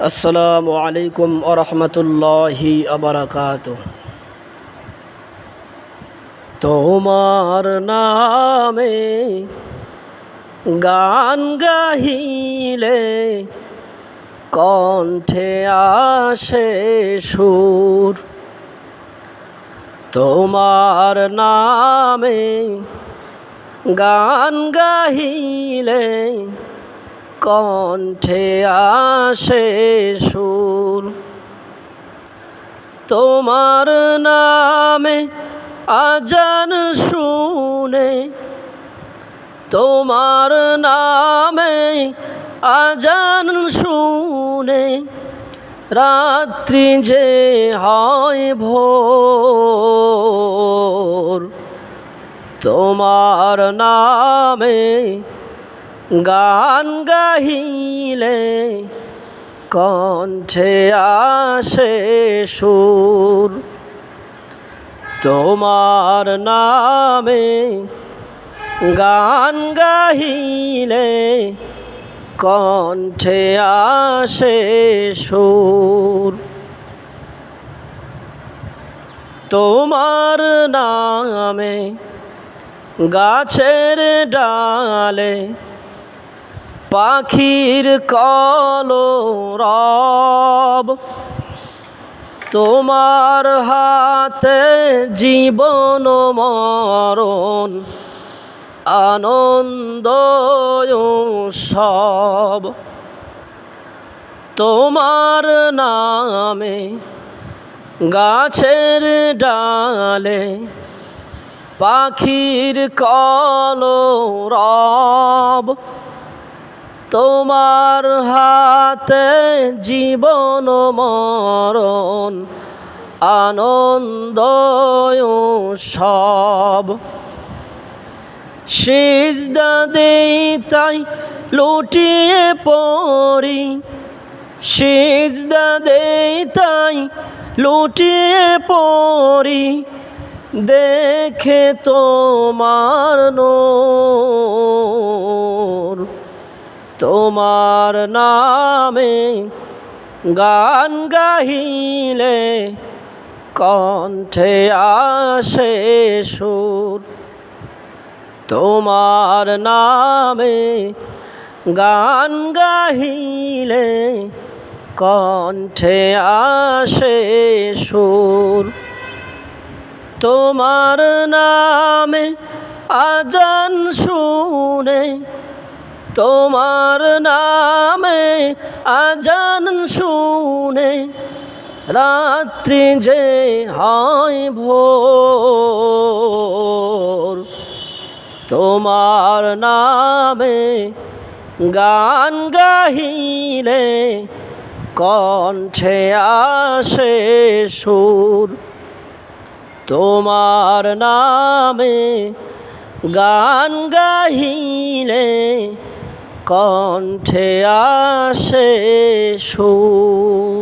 আসসালামু আলাইকুম আরহামতুল্লাহি আবরাকাত তোমার নামে গান গাহিলে কণ্ঠে আসে সুর। তোমার নামে গান গাহিলে কণ্ঠে আসে সুর। তোমার নামে আজান শুনে, তোমার নামে আজান শুনে, রাত্রি যে হয় ভোর। তোমার নামে গান গাহিলে কণ্ঠে আসে সুর। তোমার নামে গান গাহিলে কণ্ঠে আসে সুর। তোমার নামে গাছের ডালে পাখির কলো রব, তোমার হাতে জীবন মরণ, আনন্দ সব তোমার নামে গাছের ডালে পাখির কলো রব তোমার হাতে জীবন মরণ আনন্দ সব। সিজদা দেই তাই লুটিয়ে পড়ি, সিজদা দেই তাই লুটিয়ে পড়ি, দেখে তোমার নূর। তোমার নামে গান গাহিলে কণ্ঠে আসে সুর। তোমার নামে গান গাহিলে কণ্ঠে আসে সুর। তোমার নামে আজান শুনে তোমার নামে আজান শুনে রাত্রি যে হয় ভোর। তোমার নামে গান গাহিলে কণ্ঠে আসে সুর। তোমার নামে গান গাহিলে কণ্ঠে আসে সুর।